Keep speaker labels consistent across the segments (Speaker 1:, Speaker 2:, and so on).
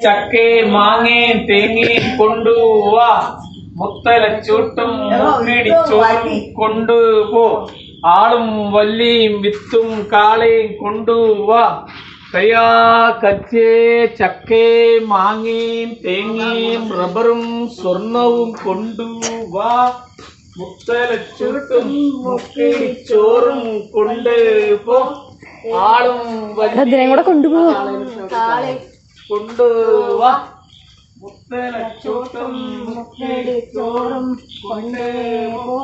Speaker 1: ചക്കയും മാങ്ങയും തേങ്ങയും കൊണ്ടുവാ മുത്തലച്ചൂട്ടും മുക്കിടിച്ചോറും കൊണ്ടുപോ ആളും വല്ലിയും വിത്തും കാളയും കൊണ്ടുവാ കയ്യാ കച്ചേ ചക്കയും മാങ്ങയും തേങ്ങയും റബ്ബറും സ്വർണവും കൊണ്ടുവാ മുത്തലച്ചൂട്ടും മുക്കിടിച്ചോറും കൊണ്ടുപോ ആളും
Speaker 2: അതിനെ കൂടെ കൊണ്ടുപോവാ
Speaker 1: കൊണ്ടുവാ മുത്തലച്ചൂട്ടും മുക്കിടിച്ചോറും കൊണ്ടുപോ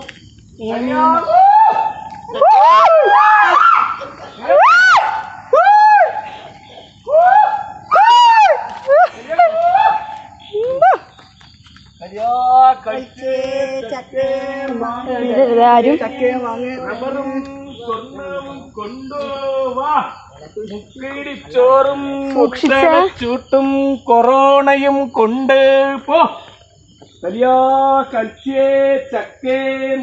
Speaker 2: ആരും
Speaker 1: റബ്ബറും സ്വർണ്ണവും കൊണ്ടുവാ മുക്കിടിച്ചോറും മുത്തലച്ചൂട്ടും കൊറോണയും കൊണ്ട് പോ കലിയാ കൽച്ചേ ചക്കേ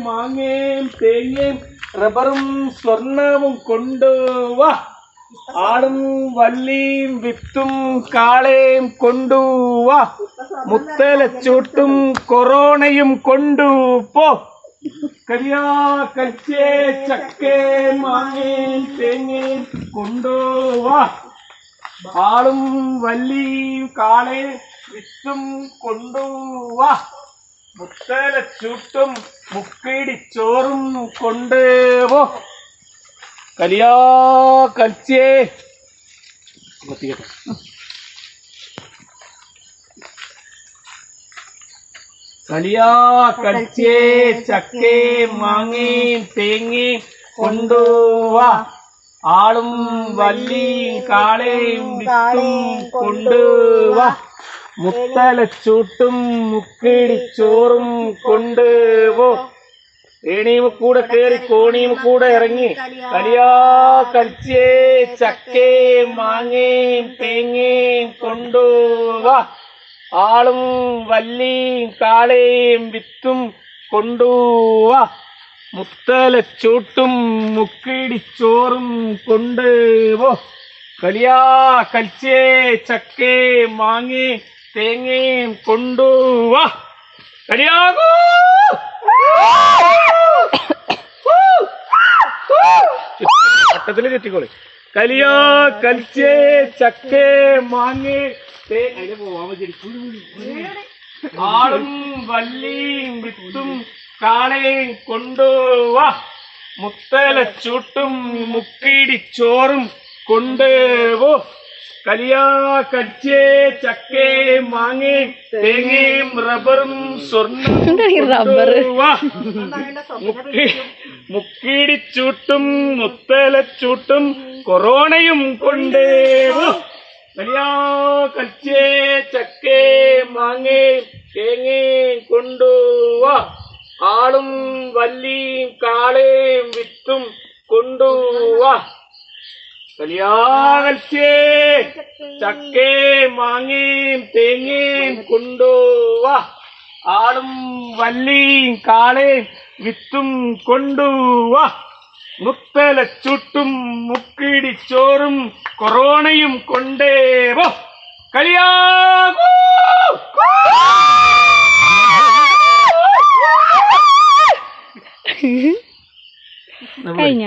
Speaker 1: മാങ്ങയും തേങ്ങയും റബ്ബറും സ്വർണവും കൊണ്ടുവാ ആടും വല്ലിയും വിത്തും കാളയും കൊണ്ടുവാ മുത്തലച്ചൂട്ടും കൊറോണയും കൊണ്ടുപോ കരിയാ കച്ചേ ചക്കേ മാങ്ങേ തേങ്ങേ കൊണ്ടോവാ ആളും വല്ലിയും കാളയും വിത്തും കൊണ്ടുവാ മുത്തലച്ചൂട്ടും മുക്കിടിച്ചോറും കൊണ്ടേവോ കലിയാ കൽച്ചേ കലിയാ കച്ചേ ചക്കേ മാങ്ങയും തേങ്ങയും കൊണ്ടുവാ. ആളും വല്ലിയും കാളയും വിത്തും കൊണ്ടുവാ. മുത്തലച്ചൂട്ടും മുക്കിടിച്ചോറും കൊണ്ടുപോ ഏണിയും കൂടെ കേറി കോണിയും കൂടെ ഇറങ്ങി. കളിയാ കളിച്ചേ ചക്കേ മാങ്ങയും തേങ്ങയും കൊണ്ടുവാ. ആളും വല്ലിയും കാളയും വിത്തും കൊണ്ടുവാ മുത്തലച്ചൂട്ടും മുക്കിടിച്ചോറും കൊണ്ടുവോ കലിയാ കൽച്ചേ ചക്കേ മാങ്ങി തേങ്ങയും കൊണ്ടുവ കലിയാകൂ വട്ടത്തിൽ ചുറ്റിക്കോളി കലിയാ കൽച്ചേ ചക്കേ മാങ്ങേ. പോവാൻ ആളും വല്ലിയും വിത്തും കാളയും കൊണ്ടുവാ മുക്കിടി ચોറും കൊണ്ടുവോ കലിയാ കച്ചേ ചക്കേ മാങ്ങേ തേങ്ങയും റബ്ബറും സ്വർണം
Speaker 2: റബ്ബറ്?
Speaker 1: കൊണ്ടുവാ. മുക്കി മുക്കിടിച്ചൂട്ടും മുത്തലച്ചൂട്ടും കൊറോണയും കൊണ്ടേവോ കലിയാ കച്ചേ ചക്കേ മാങ്ങേ തേങ്ങയും കൊണ്ടുവാ ആളും വല്ലിയും കാളയും വിത്തും കൊണ്ടുവാ കലിയാ കച്ചേ ചക്കേ മാങ്ങയും തേങ്ങയും കൊണ്ടുവാ ആളും വല്ലിയും കാളയും വിത്തും കൊണ്ടുവാ മുത്തലച്ചൂട്ടും മുക്കിടിച്ചോറും കൊറോണയും കൊണ്ടേ വോ. കളിയാകൂ
Speaker 2: കഴിഞ്ഞ?